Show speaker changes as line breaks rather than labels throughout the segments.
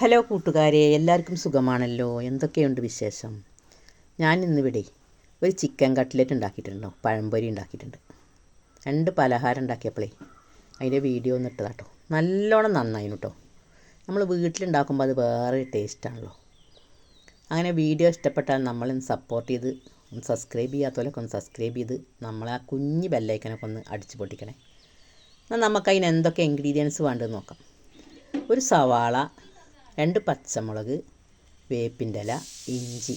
Hello കൂട്ടുകാരെ എല്ലാവർക്കും സുഖമാണല്ലോ? എന്തൊക്കെയുണ്ട് വിശേഷം? ഞാൻ ഇന്നിവിടെ ഒരു ചിക്കൻ കട്ട്ലറ്റ് ഉണ്ടാക്കിയിട്ടുണ്ടോ പഴംപൊരി ഉണ്ടാക്കിയിട്ടുണ്ട്. രണ്ട് പലഹാരം ഉണ്ടാക്കിയപ്പോഴേ അതിന്റെ വീഡിയോ ഒന്ന് ഇട്ടതാട്ടോ നല്ലോണം നന്നായിരുന്നു കേട്ടോ. നമ്മൾ വീട്ടിലുണ്ടാക്കുമ്പോൾ അത് വേറെ ടേസ്റ്റാണല്ലോ അങ്ങനെ വീഡിയോ ഇഷ്ടപ്പെട്ടാൽ നമ്മളൊന്ന് സപ്പോർട്ട് ചെയ്ത് ഒന്ന് സബ്സ്ക്രൈബ് ചെയ്യാത്തവരൊക്കെ ഒന്ന് സബ്സ്ക്രൈബ് ചെയ്ത് നമ്മളെ ആ കുഞ്ഞ് ബെല്ലൈക്കനൊക്കെ ഒന്ന് അടിച്ച് പൊട്ടിക്കണേ. എന്നാൽ നമുക്ക് അതിന് എന്തൊക്കെ ഇൻഗ്രീഡിയൻസ് വേണ്ടതെന്ന് നോക്കാം. ഒരു സവാള രണ്ട് പച്ചമുളക് വേപ്പിന്റെ ഇല ഇഞ്ചി.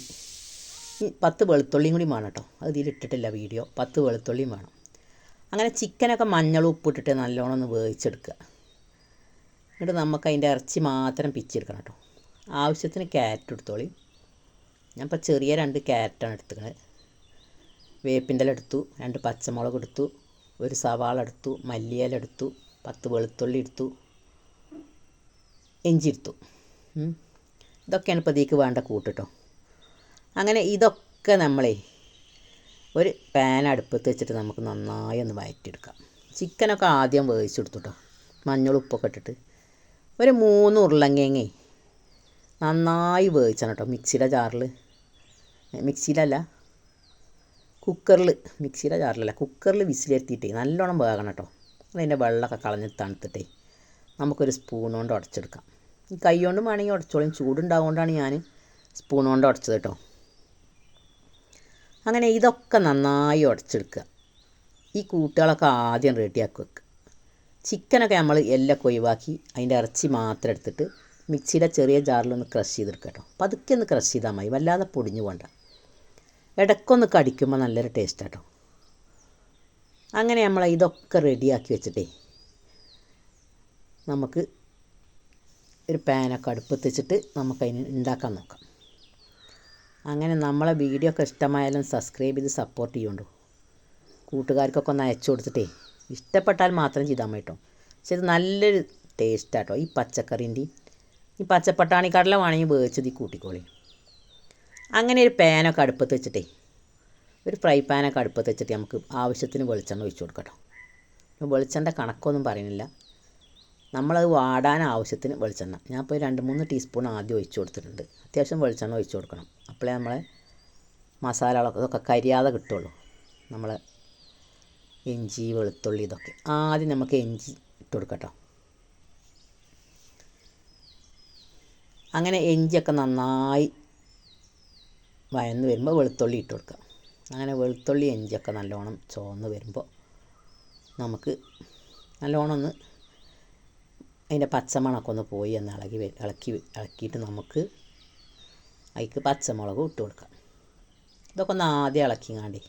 പത്ത് വെളുത്തുള്ളിയും കൂടി വേണം കേട്ടോ. അത് ഇതിലിട്ടിട്ടില്ല വീഡിയോ. പത്ത് വെളുത്തുള്ളിയും വേണം. അങ്ങനെ ചിക്കനൊക്കെ മഞ്ഞളും ഉപ്പിട്ടിട്ട് നല്ലോണം ഒന്ന് വേവിച്ചെടുക്കുക. എന്നിട്ട് നമുക്ക് അതിന്റെ ഇറച്ചി മാത്രം പിച്ചെടുക്കണം കേട്ടോ. ആവശ്യത്തിന് ക്യാരറ്റ് എടുത്തോളി. ഞാൻ ഇപ്പോൾ ചെറിയ രണ്ട് ക്യാരറ്റാണ് എടുത്തുക്കണത് വേപ്പിന്റെ എടുത്തു രണ്ട് പച്ചമുളക് എടുത്തു ഒരു സവാള എടുത്തു മല്ലിയില എടുത്തു പത്ത് വെളുത്തുള്ളി എടുത്തു ഇഞ്ചി എടുത്തു. ഇതൊക്കെയാണ് ഇപ്പോൾ ഇതിലേക്ക് വേണ്ട കൂട്ടിട്ടോ അങ്ങനെ ഇതൊക്കെ നമ്മളെ ഒരു പാൻ അടുപ്പത്ത് വെച്ചിട്ട് നമുക്ക് നന്നായി ഒന്ന് വഴറ്റിയെടുക്കാം ചിക്കനൊക്കെ ആദ്യം വേവിച്ചെടുത്തു കേട്ടോ മഞ്ഞൾ ഉപ്പൊക്കെ ഇട്ടിട്ട്. ഒരു മൂന്ന് ഉരുളങ്ങേങ്ങേ നന്നായി വേവിച്ചാണ് കേട്ടോ മിക്സിയിലെ ജാറിൽ മിക്സിയിലല്ല കുക്കറിൽ മിക്സിയിലെ ജാറിലല്ല കുക്കറിൽ വിസിലെത്തിയിട്ടേ നല്ലോണം വേകണം കേട്ടോ അതിന്റെ വെള്ളമൊക്കെ കളഞ്ഞ് തണുത്തിട്ടേ നമുക്കൊരു സ്പൂൺ കൊണ്ട് ഉടച്ചെടുക്കാം. കൈ കൊണ്ടും വേണമെങ്കിൽ ഉടച്ചോളും. ചൂടുണ്ടാകൊണ്ടാണ് ഞാൻ സ്പൂൺ കൊണ്ട് ഉടച്ചത് കേട്ടോ അങ്ങനെ ഇതൊക്കെ നന്നായി ഉടച്ചെടുക്കുക. ഈ കൂട്ടുകളൊക്കെ ആദ്യം റെഡിയാക്കി വെക്കുക. ചിക്കനൊക്കെ നമ്മൾ എല്ലൊക്കെ ഒഴിവാക്കി അതിന്റെ ഇറച്ചി മാത്രം എടുത്തിട്ട് മിക്സിയുടെ ചെറിയ ജാറിലൊന്ന് ക്രഷ് ചെയ്തെടുക്കുക കേട്ടോ പതുക്കെ ഒന്ന് ക്രഷ് ചെയ്താൽ മതി. വല്ലാതെ പൊടിഞ്ഞു പോണ്ട ഇടയ്ക്കൊന്ന് കടിക്കുമ്പോൾ നല്ലൊരു ടേസ്റ്റ് കേട്ടോ അങ്ങനെ നമ്മൾ ഇതൊക്കെ റെഡിയാക്കി വെച്ചിട്ടേ നമുക്ക് ഒരു പാനൊക്കെ അടുപ്പത്ത് വെച്ചിട്ട് നമുക്കതിന് ഉണ്ടാക്കാൻ നോക്കാം. അങ്ങനെ നമ്മളെ വീഡിയോ ഒക്കെ ഇഷ്ടമായാലും സബ്സ്ക്രൈബ് ചെയ്ത് സപ്പോർട്ട് ചെയ്യുണ്ടു? കൂട്ടുകാർക്കൊക്കെ ഒന്ന് അയച്ചു കൊടുത്തിട്ടേ ഇഷ്ടപ്പെട്ടാൽ മാത്രം ചെയ്താൽ മതി കേട്ടോ പക്ഷെ ഇത് നല്ലൊരു ടേസ്റ്റാട്ടോ ഈ പച്ചക്കറിന്റെയും ഈ പച്ചപ്പട്ടാണി കടല വേണമെങ്കിൽ വേവിച്ചത് ഈ കൂട്ടിക്കോളി. അങ്ങനെ ഒരു പാനൊക്കെ അടുപ്പത്ത് വെച്ചിട്ടേ ഒരു ഫ്രൈ പാനൊക്കെ അടുപ്പത്ത് വെച്ചിട്ട് നമുക്ക് ആവശ്യത്തിന് വെളിച്ചെണ്ണ ഒഴിച്ചു കൊടുക്കട്ടോ വെളിച്ചെണ്ണ കണക്കൊന്നും പറയുന്നില്ല. നമ്മളത് വാടാൻ ആവശ്യത്തിന് വെളിച്ചെണ്ണ. ഞാൻ ഇപ്പോൾ രണ്ട് മൂന്ന് ടീസ്പൂൺ ആദ്യം ഒഴിച്ചു കൊടുത്തിട്ടുണ്ട്. അത്യാവശ്യം വെളിച്ചെണ്ണ ഒഴിച്ചു കൊടുക്കണം. അപ്പോഴേ നമ്മളെ മസാലകളൊക്കെ ഇതൊക്കെ കരിയാതെ കിട്ടുള്ളൂ. നമ്മൾ ഇഞ്ചി വെളുത്തുള്ളി ഇതൊക്കെ. ആദ്യം നമുക്ക് ഇഞ്ചി ഇട്ട് കൊടുക്കട്ടോ. അങ്ങനെ ഇഞ്ചിയൊക്കെ നന്നായി വയന്ന് വരുമ്പോൾ വെളുത്തുള്ളി ഇട്ട് കൊടുക്കുക. അങ്ങനെ വെളുത്തുള്ളി ഇഞ്ചിയൊക്കെ നല്ലോണം ചുവന്ന് വരുമ്പോൾ നമുക്ക് നല്ലോണം ഒന്ന് അതിന്റെ പച്ചമണമൊക്കെ ഒന്ന് പോയി ഒന്ന് ഇളകി ഇളക്കി ഇളക്കിയിട്ട് നമുക്ക് അതിക്ക് പച്ചമുളക് ഇട്ട് കൊടുക്കാം. ഇതൊക്കെ ഒന്ന് ആദ്യം ഇളക്കിങ്ങാണ്ടേ.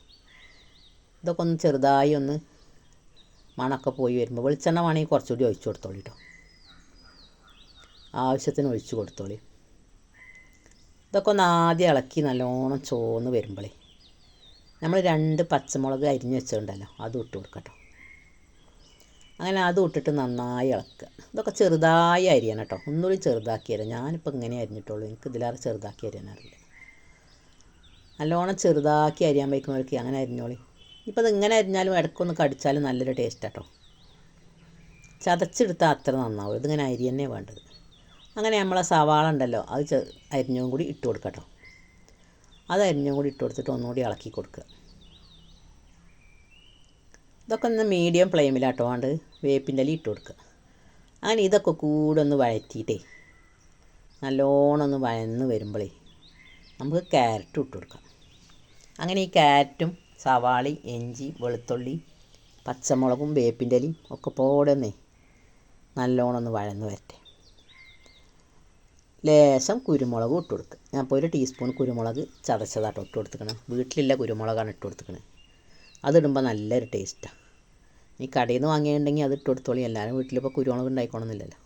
ഇതൊക്കെ ഒന്ന് ചെറുതായി ഒന്ന് മണമൊക്കെ പോയി വരുമ്പോൾ വെളിച്ചെണ്ണ വേണമെങ്കിൽ കുറച്ചുകൂടി ഒഴിച്ചു കൊടുത്തോളി കേട്ടോ ആവശ്യത്തിന് ഒഴിച്ചു കൊടുത്തോളി. ഇതൊക്കെ ഒന്ന് ആദ്യം ഇളക്കി നല്ലോണം ചോന്ന് വരുമ്പോഴേ നമ്മൾ രണ്ട് പച്ചമുളക് അരിഞ്ഞ് വെച്ചിട്ടുണ്ടല്ലോ അതും ഇട്ട് കൊടുക്കട്ടോ അങ്ങനെ അതും ഇട്ടിട്ട് നന്നായി ഇളക്കുക. ഇതൊക്കെ ചെറുതായി അരിയണം കേട്ടോ ഒന്നുകൂടി ചെറുതാക്കി അരിയാം ഞാനിപ്പോൾ ഇങ്ങനെ അരിഞ്ഞിട്ടുള്ളൂ. എനിക്ക് ഇതിലേറെ ചെറുതാക്കി അരിയാൻ അറിയില്ല നല്ലോണം ചെറുതാക്കി അരിയാൻ വയ്ക്കുന്നവർക്ക് അങ്ങനെ അരിഞ്ഞോളി. ഇപ്പോൾ ഇങ്ങനെ അരിഞ്ഞാലും ഇടയ്ക്കൊന്ന് കടിച്ചാലും നല്ലൊരു ടേസ്റ്റ് കേട്ടോ ചതച്ചെടുത്താൽ അത്ര നന്നാവും. ഇതിങ്ങനെ അരി തന്നെ വേണ്ടത്. അങ്ങനെ നമ്മളെ സവാള ഉണ്ടല്ലോ അത് അരിഞ്ഞും കൂടി ഇട്ട് കൊടുക്കട്ടോ. അത് അരിഞ്ഞും കൂടി ഇട്ട് കൊടുത്തിട്ട് ഒന്നുകൂടി ഇളക്കി കൊടുക്കുക. ഇതൊക്കെ ഒന്ന് മീഡിയം ഫ്ലെയിമിലാട്ടോ ആണ്ട് വേപ്പിന്റെ ഇട്ട് കൊടുക്കുക അങ്ങനെ ഇതൊക്കെ കൂടെ ഒന്ന് വഴറ്റിയിട്ടേ നല്ലോണം ഒന്ന് വഴന്ന് വരുമ്പോഴേ നമുക്ക് ക്യാരറ്റ് ഇട്ട് കൊടുക്കാം. അങ്ങനെ ഈ ക്യാരറ്റും സവാളി എഞ്ചി വെളുത്തുള്ളി പച്ചമുളകും വേപ്പിന്റെ ഇലയും ഒക്കെ പോടെ ഒന്നേ നല്ലോണം ഒന്ന് വഴന്ന് വരട്ടെ. ലേശം കുരുമുളകും ഇട്ട് കൊടുക്കുക ഞാൻ ഇപ്പോൾ ഒരു ടീസ്പൂൺ കുരുമുളക് ചതച്ചതാട്ടോ ഇട്ട് കൊടുത്തിക്കണേ വീട്ടിലില്ല കുരുമുളകാണ് ഇട്ട് കൊടുത്തിക്കണേ അതിടുമ്പോൾ നല്ലൊരു ടേസ്റ്റാണ് ഈ കടയിൽ നിന്ന് വാങ്ങിയിട്ടുണ്ടെങ്കിൽ അത് ഇട്ട് കൊടുത്തോളി എല്ലാവരും വീട്ടിലിപ്പോൾ കുരുമുളക് ഉണ്ടായിക്കോണമെന്നില്ലല്ലോ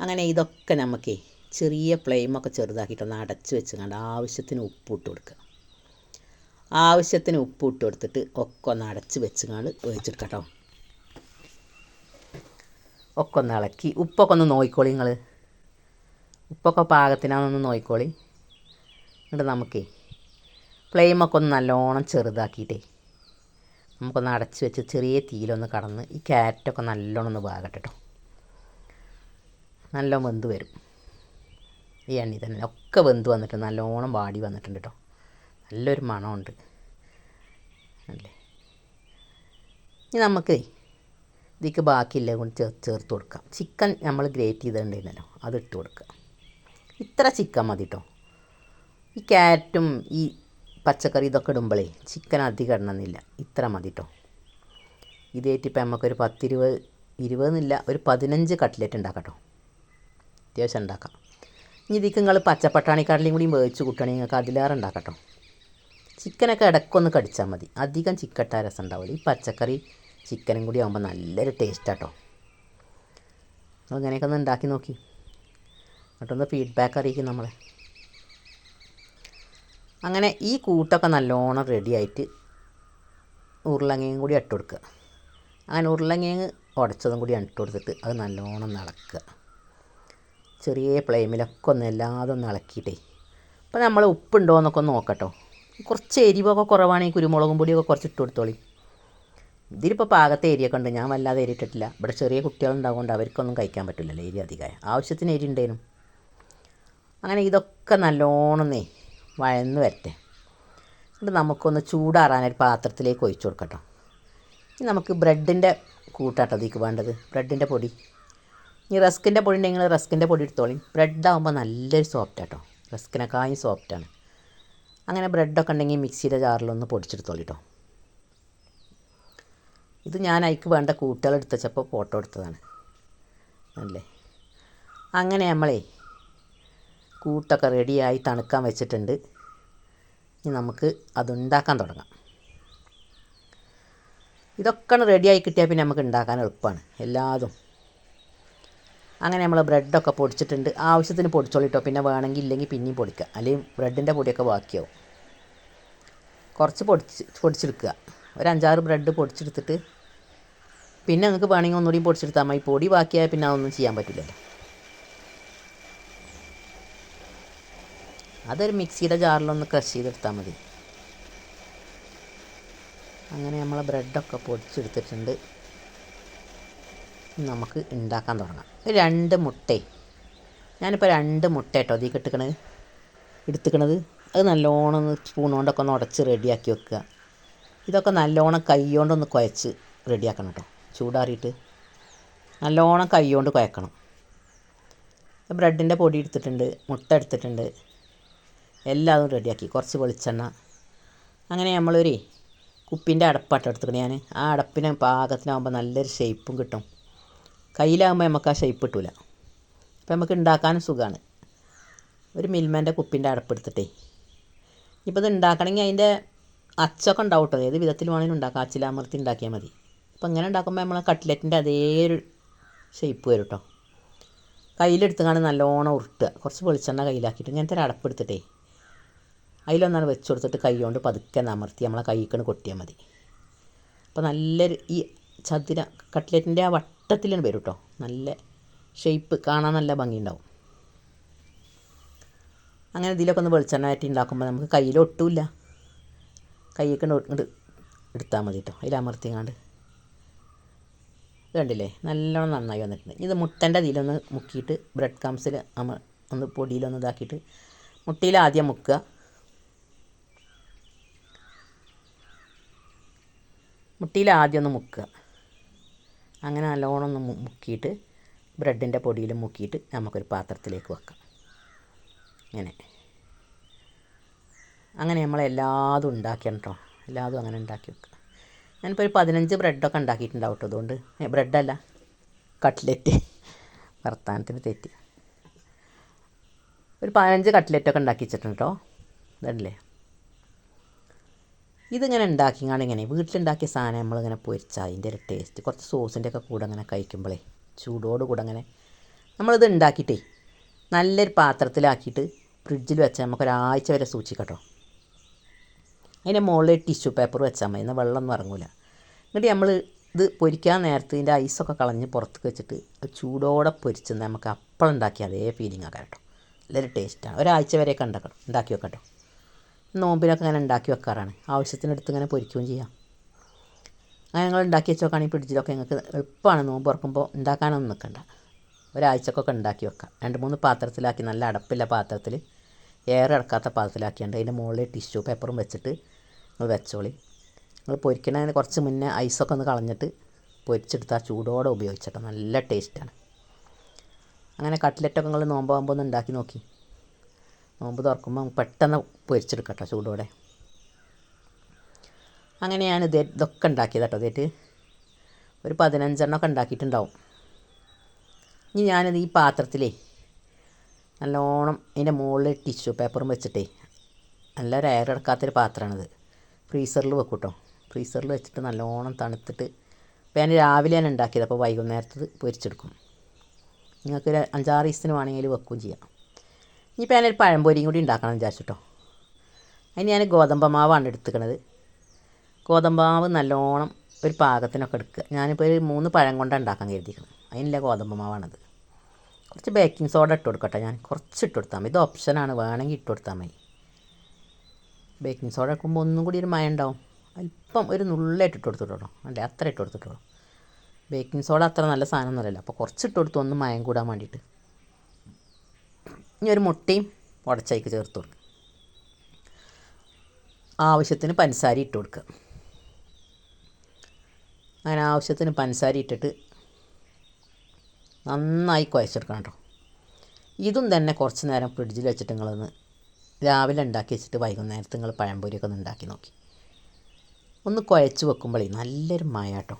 അങ്ങനെ ഇതൊക്കെ നമുക്കേ ചെറിയ ഫ്ലെയിമൊക്കെ ചെറുതാക്കിയിട്ടൊന്ന് അടച്ച് വെച്ച് കണ്ട് ആവശ്യത്തിന് ഉപ്പ് ഇട്ട് കൊടുക്കുക. ആവശ്യത്തിന് ഉപ്പ് ഇട്ട് കൊടുത്തിട്ട് ഒക്കെ ഒന്ന് അടച്ച് വെച്ച് കണ്ട് വേവിച്ചെടുക്കട്ടോ. ഒക്കെ ഒന്ന് ഇളക്കി. ഉപ്പൊക്കെ ഒന്ന് നോക്കിക്കോളി നിങ്ങൾ ഉപ്പൊക്കെ പാകത്തിനാണെന്ന് നോക്കിക്കോളി എന്നിട്ട് നമുക്കേ ഫ്ലെയിമൊക്കെ ഒന്ന് നല്ലോണം ചെറുതാക്കിയിട്ടേ നമുക്കൊന്ന് അടച്ച് വെച്ച് ചെറിയ തീയിലൊന്ന് കടന്ന് ഈ ക്യാരറ്റൊക്കെ നല്ലോണം ഒന്ന് വേകട്ടെ കേട്ടോ നല്ല വെന്ത് വരും. ഈ എണ്ണി തന്നെ. ഒക്കെ വെന്ത് വന്നിട്ട് നല്ലോണം വാടി വന്നിട്ടുണ്ട് കേട്ടോ നല്ലൊരു മണമുണ്ട്. അല്ലേ? ഇനി നമുക്ക് ഇതിക്ക് ബാക്കിയില്ല കൊണ്ട് ചേർ ചേർത്ത് കൊടുക്കാം. ചിക്കൻ നമ്മൾ ഗ്രേറ്റ് ചെയ്തിട്ടുണ്ടായിരുന്നല്ലോ അത് ഇട്ട് കൊടുക്കുക ഇത്ര ചിക്കൻ മതി കേട്ടോ ഈ ക്യാരറ്റും ഈ പച്ചക്കറി ഇതൊക്കെ ഇടുമ്പോഴേ ചിക്കൻ അധികം ഇടണമെന്നില്ല. ഇത്ര മതി കേട്ടോ ഇതേറ്റിപ്പോൾ നമുക്കൊരു പത്തിരുപത് ഇരുപതെന്നില്ല ഒരു പതിനഞ്ച് കട്ട്ലറ്റ് ഉണ്ടാക്കാം കേട്ടോ അത്യാവശ്യം ഉണ്ടാക്കാം ഇനി ഇതിക്ക് നിങ്ങൾ പച്ചപ്പട്ടാണിക്കടലയും കൂടി വേവിച്ച് കൂട്ടുകയാണെങ്കിൽ നിങ്ങൾക്ക് അതിലേറെ ഉണ്ടാക്കാം കേട്ടോ ചിക്കനൊക്കെ ഇടയ്ക്കൊന്ന് കടിച്ചാൽ മതി. അധികം ചിക്കട്ട രസം ഉണ്ടാവില്ല ഈ പച്ചക്കറി ചിക്കനും കൂടി ആകുമ്പോൾ നല്ലൊരു ടേസ്റ്റാട്ടോ നിങ്ങൾ ഇങ്ങനെയൊക്കെ ഒന്ന് ഉണ്ടാക്കി നോക്കി. എന്നിട്ടൊന്ന് ഫീഡ്ബാക്ക് അറിയിക്കും നമ്മളെ. അങ്ങനെ ഈ കൂട്ടൊക്കെ നല്ലോണം റെഡിയായിട്ട് ഉരുളങ്ങയും കൂടി ഇട്ട് കൊടുക്കുക. അങ്ങനെ ഉരുളങ്ങയും ഉടച്ചതും കൂടി ഇട്ട് കൊടുത്തിട്ട് അത് നല്ലോണം ഇളക്കുക ചെറിയ ഫ്ലെയിമിലൊക്കെ ഒന്ന് എല്ലാതും ഒന്ന് ഇളക്കിയിട്ടേ. അപ്പോൾ നമ്മൾ ഉപ്പുണ്ടോ എന്നൊക്കെ ഒന്ന് നോക്കട്ടോ. കുറച്ച് എരിവൊക്കെ കുറവാണെങ്കിൽ കുരുമുളകും പൊടിയൊക്കെ കുറച്ച് ഇട്ട് കൊടുത്തോളി. ഇതിലിപ്പോൾ പാകത്തെ ഏരിയൊക്കെ ഉണ്ട്. ഞാൻ വല്ലാതെ എരി ഇട്ടിട്ടില്ല. ഇവിടെ ചെറിയ കുട്ടികളുണ്ടാകൊണ്ട് അവർക്കൊന്നും കഴിക്കാൻ പറ്റില്ലല്ലോ എരി അധികമായി. ആവശ്യത്തിന് എരി ഉണ്ടേനും. അങ്ങനെ ഇതൊക്കെ നല്ലോണമെന്നേ വഴന്ന് വരട്ടെ. എന്നിട്ട് നമുക്കൊന്ന് ചൂടാറാനൊരു പാത്രത്തിലേക്ക് ഒഴിച്ചു കൊടുക്കട്ടോ. ഇനി നമുക്ക് ബ്രെഡിന്റെ കൂട്ടാട്ടോ ഇതിക്ക് വേണ്ടത്. ബ്രെഡിന്റെ പൊടി. ഇനി റസ്കിന്റെ പൊടി ഉണ്ടെങ്കിൽ റസ്കിന്റെ പൊടി എടുത്തോളി. ബ്രെഡാകുമ്പോൾ നല്ലൊരു സോഫ്റ്റ് ആട്ടോ റസ്കിനെക്കായും സോഫ്റ്റാണ്. അങ്ങനെ ബ്രെഡൊക്കെ ഉണ്ടെങ്കിൽ മിക്സിയുടെ ജാറിലൊന്ന് പൊടിച്ചെടുത്തോളി കേട്ടോ ഇത് ഞാൻ അതിക്ക് വേണ്ട കൂട്ടുകൾ എടുത്തച്ചപ്പോൾ ഫോട്ടോ എടുത്തതാണ്. അല്ലേ? അങ്ങനെ നമ്മളേ കൂട്ടൊക്കെ റെഡിയായി തണുക്കാൻ വെച്ചിട്ടുണ്ട്. ഇനി നമുക്ക് അതുണ്ടാക്കാൻ തുടങ്ങാം. ഇതൊക്കെ റെഡിയായി കിട്ടിയാൽ പിന്നെ നമുക്ക് ഉണ്ടാക്കാൻ എളുപ്പമാണ്. എല്ലാതും. അങ്ങനെ നമ്മൾ ബ്രെഡൊക്കെ പൊടിച്ചിട്ടുണ്ട്. ആവശ്യത്തിന് പൊടിച്ചോളിട്ടോ പിന്നെ വേണമെങ്കിൽ ഇല്ലെങ്കിൽ പിന്നെയും പൊടിക്കുക അല്ലെങ്കിൽ ബ്രെഡിന്റെ പൊടിയൊക്കെ ബാക്കിയാവും. കുറച്ച് പൊടിച്ച് പൊടിച്ചെടുക്കുക. ഒരു അഞ്ചാറ് ബ്രെഡ് പൊടിച്ചെടുത്തിട്ട് പിന്നെ നിങ്ങൾക്ക് വേണമെങ്കിൽ ഒന്നുകൂടി പൊടിച്ചെടുത്താൽ മതി. പൊടി ബാക്കിയായാൽ പിന്നെ അതൊന്നും ചെയ്യാൻ പറ്റില്ലല്ലോ. അതൊരു മിക്സിയുടെ ജാറിലൊന്ന് ക്രഷ് ചെയ്തെടുത്താൽ മതി. അങ്ങനെ നമ്മൾ ബ്രെഡൊക്കെ പൊടിച്ചെടുത്തിട്ടുണ്ട്. നമുക്ക് ഉണ്ടാക്കാൻ തുടങ്ങാം. രണ്ട് മുട്ട. ഞാനിപ്പോൾ രണ്ട് മുട്ട കേട്ടോ അതിൽ കിട്ടുക്കണത് എടുത്തുക്കണത്. അത് നല്ലോണം ഒന്ന് സ്പൂൺ കൊണ്ടൊക്കെ ഒന്ന് ഉടച്ച് റെഡിയാക്കി വെക്കുക. ഇതൊക്കെ നല്ലോണം കൈ കൊണ്ടൊന്ന് കുഴച്ച് റെഡിയാക്കണം കേട്ടോ ചൂടാറിയിട്ട് നല്ലോണം കൈ കൊണ്ട് കുഴക്കണം ബ്രെഡിന്റെ പൊടി എടുത്തിട്ടുണ്ട് മുട്ട എടുത്തിട്ടുണ്ട്. എല്ലാതും റെഡിയാക്കി. കുറച്ച് വെളിച്ചെണ്ണ. അങ്ങനെ നമ്മളൊരു കുപ്പിന്റെ അടപ്പാട്ട് എടുത്തിക്കണേ ഞാൻ ആ അടപ്പിന് പാകത്തിനാകുമ്പോൾ നല്ലൊരു ഷേപ്പും കിട്ടും. കയ്യിലാകുമ്പോൾ നമുക്ക് ആ ഷേപ്പ് കിട്ടൂല. അപ്പോൾ നമുക്ക് ഉണ്ടാക്കാനും സുഖമാണ് ഒരു മിൽമേന്റെ കുപ്പിന്റെ അടപ്പെടുത്തിട്ടേ ഇപ്പോൾ ഇത് ഉണ്ടാക്കണമെങ്കിൽ അതിന്റെ അച്ചൊക്കെ ഉണ്ടാവും കേട്ടോ ഏത് വിധത്തിൽ വേണമെങ്കിലും ഉണ്ടാക്കാം അച്ചിലാമർത്തി ഉണ്ടാക്കിയാൽ മതി. അപ്പോൾ ഇങ്ങനെ ഉണ്ടാക്കുമ്പോൾ നമ്മൾ കട്ട്ലറ്റിന്റെ അതേ ഒരു ഷേപ്പ് വരും കേട്ടോ കയ്യിലെടുത്തുകൊണ്ട് നല്ലോണം ഉരുട്ടുക. കുറച്ച് വെളിച്ചെണ്ണ കയ്യിലാക്കിയിട്ട് ഇങ്ങനത്തെ ഒരു അടപ്പെടുത്തിട്ടേ അതിലൊന്നാണ് വെച്ച് കൊടുത്തിട്ട് കൈ കൊണ്ട് പതുക്കെ അമർത്തി നമ്മളെ കൈക്കണ് കൊട്ടിയാൽ മതി. അപ്പോൾ നല്ലൊരു ഈ ചതുര കട്ട്ലറ്റിന്റെ ആ വട്ടത്തിലാണ് വരും കേട്ടോ നല്ല ഷേപ്പ് കാണാൻ നല്ല ഭംഗിയുണ്ടാവും. അങ്ങനെ ഇതിലൊക്കെ ഒന്ന് വെളിച്ചെണ്ണ ആറ്റി ഉണ്ടാക്കുമ്പോൾ നമുക്ക് കയ്യിൽ ഒട്ടുമില്ല കൈയൊക്കെ ഇങ്ങോട്ട് എടുത്താൽ മതി കേട്ടോ അതിൽ അമർത്തിങ്ങാണ്ട്. കണ്ടില്ലേ? നല്ലോണം നന്നായി വന്നിട്ടുണ്ട്. ഇത് മുട്ടന്റെ അതിലൊന്ന് മുക്കിയിട്ട് ബ്രെഡ് ക്രംസിൽ അമ ഒന്ന് പൊടിയിലൊന്ന് ഇതാക്കിയിട്ട് മുട്ടയിൽ ആദ്യം മുക്കുക. മുട്ടിയിൽ ആദ്യം ഒന്ന് മുക്കുക. അങ്ങനെ നല്ലോണം ഒന്ന് മുക്കിയിട്ട് ബ്രെഡിന്റെ പൊടിയിൽ മുക്കിയിട്ട് നമുക്കൊരു പാത്രത്തിലേക്ക് വെക്കാം. ഇങ്ങനെ. അങ്ങനെ നമ്മൾ എല്ലാതും ഉണ്ടാക്കിയാണ് കേട്ടോ എല്ലാതും അങ്ങനെ ഉണ്ടാക്കി വെക്കുക. ഞാനിപ്പോൾ ഒരു പതിനഞ്ച് ബ്രെഡൊക്കെ ഉണ്ടാക്കിയിട്ടുണ്ടാവും കേട്ടോ അതുകൊണ്ട് ബ്രെഡല്ല. കട്ട്ലറ്റ്. വർത്താനത്തിന് തെറ്റി. ഒരു പതിനഞ്ച് കട്ട്ലറ്റൊക്കെ ഉണ്ടാക്കി വെച്ചിട്ടുണ്ട് കേട്ടോ ഇതല്ലേ? ഇതിങ്ങനെ ഉണ്ടാക്കിങ്ങാണ്ട് ഇങ്ങനെ വീട്ടിലുണ്ടാക്കിയ സാധനം നമ്മളിങ്ങനെ പൊരിച്ചാൽ അതിന്റെ ഒരു ടേസ്റ്റ് കുറച്ച് സോസിന്റെ ഒക്കെ കൂടെ അങ്ങനെ കഴിക്കുമ്പോഴേ ചൂടോട് കൂടെ അങ്ങനെ നമ്മളിത് ഉണ്ടാക്കിയിട്ടേ നല്ലൊരു പാത്രത്തിലാക്കിയിട്ട് ഫ്രിഡ്ജിൽ വെച്ചാൽ നമുക്ക് ഒരാഴ്ച വരെ സൂക്ഷിക്കട്ടോ. അതിന്റെ മുകളിൽ ടിഷ്യൂ പേപ്പർ വെച്ചാൽ മതി എന്നാൽ വെള്ളമൊന്നും ഇറങ്ങില്ല എന്നിട്ട് നമ്മൾ ഇത് പൊരിക്കാൻ നേരത്ത് ഇതിന്റെ ഐസൊക്കെ കളഞ്ഞ് പുറത്തേക്ക് വെച്ചിട്ട് ചൂടോടെ പൊരിച്ച് നമുക്ക് അപ്പം ഉണ്ടാക്കിയ അതേ ഫീലിംഗ് ആക്കാം കേട്ടോ നല്ലൊരു ടേസ്റ്റാണ് ഒരാഴ്ച വരെയൊക്കെ ഉണ്ടാക്കണം. ഉണ്ടാക്കി വെക്കട്ടോ. നോമ്പിനൊക്കെ അങ്ങനെ ഉണ്ടാക്കി വെക്കാറാണ്. ആവശ്യത്തിനെടുത്ത് ഇങ്ങനെ പൊരിക്കുകയും ചെയ്യാം. അങ്ങനെ ഞങ്ങൾ ഉണ്ടാക്കി വെച്ച് നോക്കുകയാണെങ്കിൽ ഫ്രിഡ്ജിലൊക്കെ നിങ്ങൾക്ക് എളുപ്പമാണ്. നോമ്പ് തുറക്കുമ്പോൾ ഉണ്ടാക്കാനൊന്നും നിൽക്കണ്ട. ഒരാഴ്ചക്കൊക്കെ ഉണ്ടാക്കി വെക്കാം. രണ്ട് മൂന്ന് പാത്രത്തിലാക്കി നല്ല അടപ്പില്ല പാത്രത്തിൽ. ഏറെ അടക്കാത്ത പാത്രത്തിലാക്കിയാണ്ട് അതിന്റെ മുകളിൽ ടിഷ്യൂ പേപ്പറും വെച്ചിട്ട് നിങ്ങൾ വെച്ചോളി. നിങ്ങൾ പൊരിക്കണതിന് കുറച്ച് മുന്നേ ഐസൊക്കെ ഒന്ന് കളഞ്ഞിട്ട് പൊരിച്ചെടുത്ത് ആ ചൂടോടെ ഉപയോഗിച്ചിട്ടോ. നല്ല ടേസ്റ്റാണ്. അങ്ങനെ കട്ട്ലറ്റൊക്കെ നിങ്ങൾ നോമ്പാകുമ്പോൾ ഒന്ന് ഉണ്ടാക്കി നോക്കി. നോമ്പ് തുറക്കുമ്പോൾ പെട്ടെന്ന് പൊരിച്ചെടുക്കട്ടോ ചൂടോടെ. അങ്ങനെ ഞാൻ ഇത് ഇതൊക്കെ ഉണ്ടാക്കിയത് കേട്ടോ ഇതേറ്റ്. ഒരു പതിനഞ്ചെണ്ണമൊക്കെ ഉണ്ടാക്കിയിട്ടുണ്ടാവും. ഇനി ഞാനിത് ഈ പാത്രത്തിലേ നല്ലോണം അതിന്റെ മുകളിൽ ടിഷ്യൂ പേപ്പറും വെച്ചിട്ടേ നല്ല എയർ എടുക്കാത്തൊരു പാത്രമാണിത്. ഫ്രീസറിൽ വെക്കും കേട്ടോ. ഫ്രീസറിൽ വെച്ചിട്ട് നല്ലോണം തണുത്തിട്ട് ഇപ്പോൾ ഞാൻ രാവിലെ ഞാൻ ഉണ്ടാക്കിയത്. അപ്പോൾ വൈകുന്നേരത്ത് പൊരിച്ചെടുക്കും. നിങ്ങൾക്ക് ഒരു അഞ്ചാറ് ദിവസത്തിന് വേണമെങ്കിൽ വെക്കുകയും ചെയ്യാം. ഇനിയിപ്പോൾ ഞാനൊരു പഴംപൊരിയും കൂടി ഉണ്ടാക്കണം വിചാരിച്ചിട്ടോ. അതിന് ഞാൻ ഗോതമ്പ് മാവാണ് എടുത്തുക്കണത്. ഗോതമ്പ് മാവ് നല്ലോണം ഒരു പാകത്തിനൊക്കെ എടുക്കുക. ഞാനിപ്പോൾ ഒരു മൂന്ന് പഴം കൊണ്ടാണ് ഉണ്ടാക്കാൻ കരുതിക്കണം അതിനുള്ള ഗോതമ്പ് മാവാണത്. കുറച്ച് ബേക്കിംഗ് സോഡ ഇട്ട് കൊടുക്കട്ടെ ഞാൻ. കുറച്ച് ഇട്ട് കൊടുത്താൽ മതി. ഇത് ഓപ്ഷനാണ് വേണമെങ്കിൽ ഇട്ട് കൊടുത്താൽ മതി. ബേക്കിംഗ് സോഡ ഇടുമ്പോൾ ഒന്നും കൂടി ഒരു മയം ഉണ്ടാവും. അല്പം ഒരു നുള്ളായിട്ട് ഇട്ട് കൊടുത്തിട്ടോ. അല്ലേ? അത്ര ഇട്ട് കൊടുത്തിട്ടോളൂ ബേക്കിംഗ് സോഡ അത്ര നല്ല സാധനം ഒന്നുമല്ലല്ലോ അപ്പോൾ കുറച്ച് ഇട്ട് കൊടുത്തു ഒന്ന് മയം കൂടാൻ വേണ്ടിയിട്ട്. ഇനി ഒരു മുട്ടയും ഉടച്ചയ്ക്ക് ചേർത്ത് കൊടുക്കുക ആവശ്യത്തിന് പഞ്ചസാര ഇട്ട് കൊടുക്കുക അങ്ങനെ ആവശ്യത്തിന് പഞ്ചസാര ഇട്ടിട്ട് നന്നായി കുഴച്ചെടുക്കണം കേട്ടോ. ഇതും തന്നെ കുറച്ച് നേരം ഫ്രിഡ്ജിൽ വെച്ചിട്ട് നിങ്ങളൊന്ന് രാവിലെ ഉണ്ടാക്കി വെച്ചിട്ട് വൈകുന്നേരത്ത് നിങ്ങൾ പഴംപൊരിയൊക്കെ ഒന്ന് ഉണ്ടാക്കി നോക്കി. ഒന്ന് കുഴച്ച് വെക്കുമ്പോഴേ നല്ലൊരു മയ കേട്ടോ.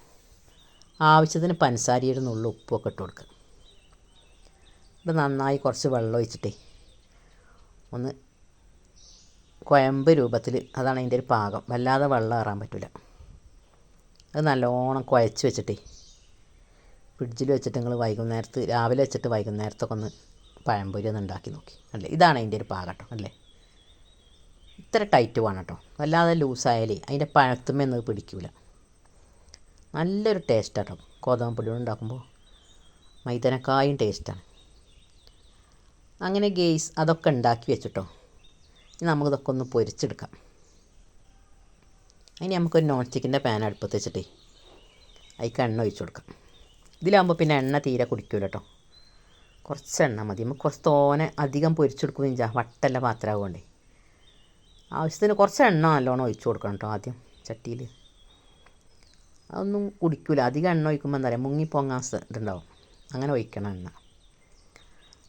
ആവശ്യത്തിന് പഞ്ചസാരയുടെ നുള്ളു ഉപ്പൊക്കെ ഇട്ട് കൊടുക്കുക ഇത് നന്നായി കുറച്ച് വെള്ളം ഒഴിച്ചിട്ടേ. ഒന്ന് കുഴമ്പ് രൂപത്തിൽ അതാണ് അതിന്റെ ഒരു പാകം. വല്ലാതെ വെള്ളം ഏറാൻ പറ്റില്ല അത് നല്ലോണം കുഴച്ച് വെച്ചിട്ടേ. ഫ്രിഡ്ജിൽ വെച്ചിട്ട് നിങ്ങൾ വൈകുന്നേരത്ത് രാവിലെ വെച്ചിട്ട് വൈകുന്നേരത്തൊക്കെ ഒന്ന് പഴംപൊരി ഒന്ന് ഉണ്ടാക്കി നോക്കി. അല്ലേ? ഇതാണ് അതിന്റെ ഒരു പാകം കേട്ടോ. അല്ലേ? ഇത്ര ടൈറ്റ് വേണം കേട്ടോ. വല്ലാതെ ലൂസായാലേ അതിന്റെ പഴത്തുമ്മയൊന്നും പിടിക്കൂല. നല്ലൊരു ടേസ്റ്റാണ് കേട്ടോ. ഗോതമ്പ് പൊടി ഉണ്ടാക്കുമ്പോൾ മൈദനക്കായും ടേസ്റ്റാണ് അങ്ങനെ ഗെയ്സ് അതൊക്കെ ഉണ്ടാക്കി വെച്ചിട്ടോ. ഇനി നമുക്കിതൊക്കെ ഒന്ന് പൊരിച്ചെടുക്കാം. അതിന് നമുക്കൊരു നോൺ സ്റ്റിക്കിന്റെ പാൻ അടുപ്പത്ത് വെച്ചിട്ടേ അതിക്ക് എണ്ണ ഒഴിച്ചു കൊടുക്കാം. ഇതിലാകുമ്പോൾ പിന്നെ എണ്ണ തീരെ കുടിക്കില്ല കേട്ടോ കുറച്ച് എണ്ണ മതി. നമുക്ക് കുറച്ച് തോനെ അധികം പൊരിച്ചെടുക്കുകയും ചെയ്യാം വട്ടല്ല പാത്രമാകൊണ്ടേ ആവശ്യത്തിന് കുറച്ച് എണ്ണ നല്ലോണം ഒഴിച്ചു കൊടുക്കണം കേട്ടോ ആദ്യം ചട്ടിയിൽ അതൊന്നും കുടിക്കില്ല അധികം എണ്ണ ഒഴിക്കുമ്പോൾ എന്താ പറയുക മുങ്ങി ഇതുണ്ടാവും. അങ്ങനെ ഒഴിക്കണം എണ്ണ.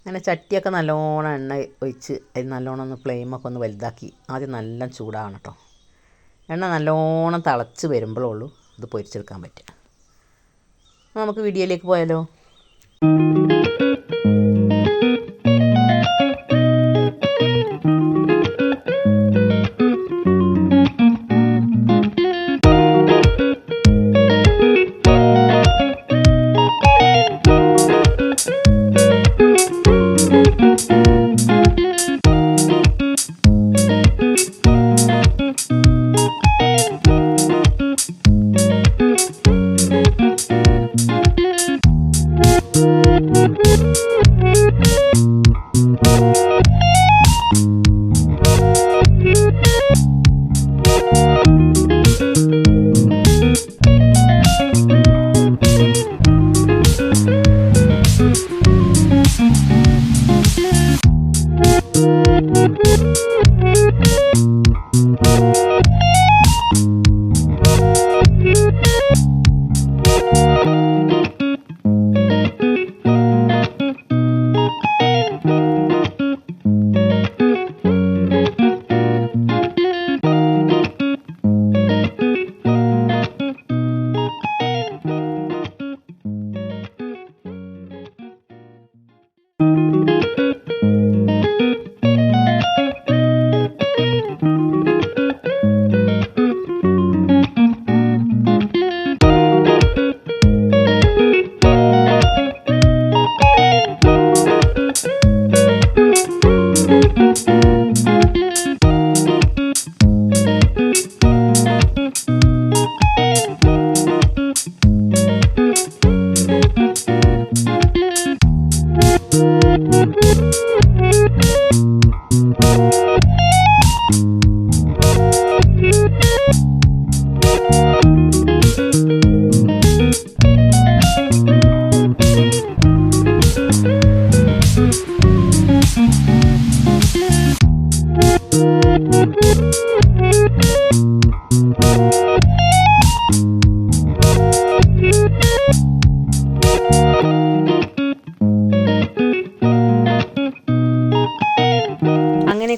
അങ്ങനെ ചട്ടിയൊക്കെ നല്ലോണം എണ്ണ ഒഴിച്ച് അതിന് നല്ലോണം ഒന്ന് ഫ്ലെയിമൊക്കെ ഒന്ന് വലുതാക്കി. ആദ്യം നല്ല ചൂടാണ് കേട്ടോ. എണ്ണ നല്ലോണം തിളച്ച് വരുമ്പോഴുള്ളൂ ഇത് പൊരിച്ചെടുക്കാൻ പറ്റുക. നമുക്ക് വീഡിയോയിലേക്ക് പോയാലോ? Thank you.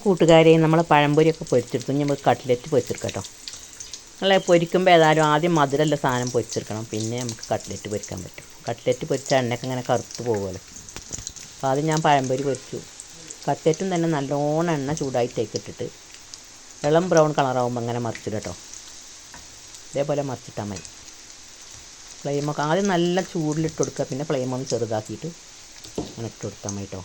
കൂട്ടുകാരെ നമ്മൾ പഴംപൊരിയൊക്കെ പൊരിച്ചെടുത്തു. നമുക്ക് കട്ട്ലറ്റ് പൊരിച്ചെടുക്കാം നമ്മളെ പൊരിക്കുമ്പോൾ ഏതായാലും ആദ്യം മധുരമുള്ള സാധനം പൊരിച്ചെടുക്കണം. പിന്നെ നമുക്ക് കട്ട്ലറ്റ് പൊരിക്കാൻ പറ്റും. കട്ട്ലറ്റ് പൊരിച്ച എണ്ണയൊക്കെ ഇങ്ങനെ കറുത്ത് പോകുമല്ലോ. അപ്പോൾ ആദ്യം ഞാൻ പഴംപൊരി പൊരിച്ചു. കട്ട്ലറ്റും തന്നെ നല്ലോണം എണ്ണ ചൂടായി ഇട്ടിട്ട് ഇളം ബ്രൗൺ കളറാകുമ്പോൾ അങ്ങനെ മറിച്ചിടും കേട്ടോ. ഇതേപോലെ മറിച്ചിട്ടാൽ മതി. ഫ്ലെയിമൊക്കെ ആദ്യം നല്ല ചൂടിലിട്ട് കൊടുക്കുക. പിന്നെ ഫ്ലെയിമൊന്ന് ചെറുതാക്കിയിട്ട് അങ്ങനെ ഇട്ട് കൊടുത്താൽ മതി കേട്ടോ.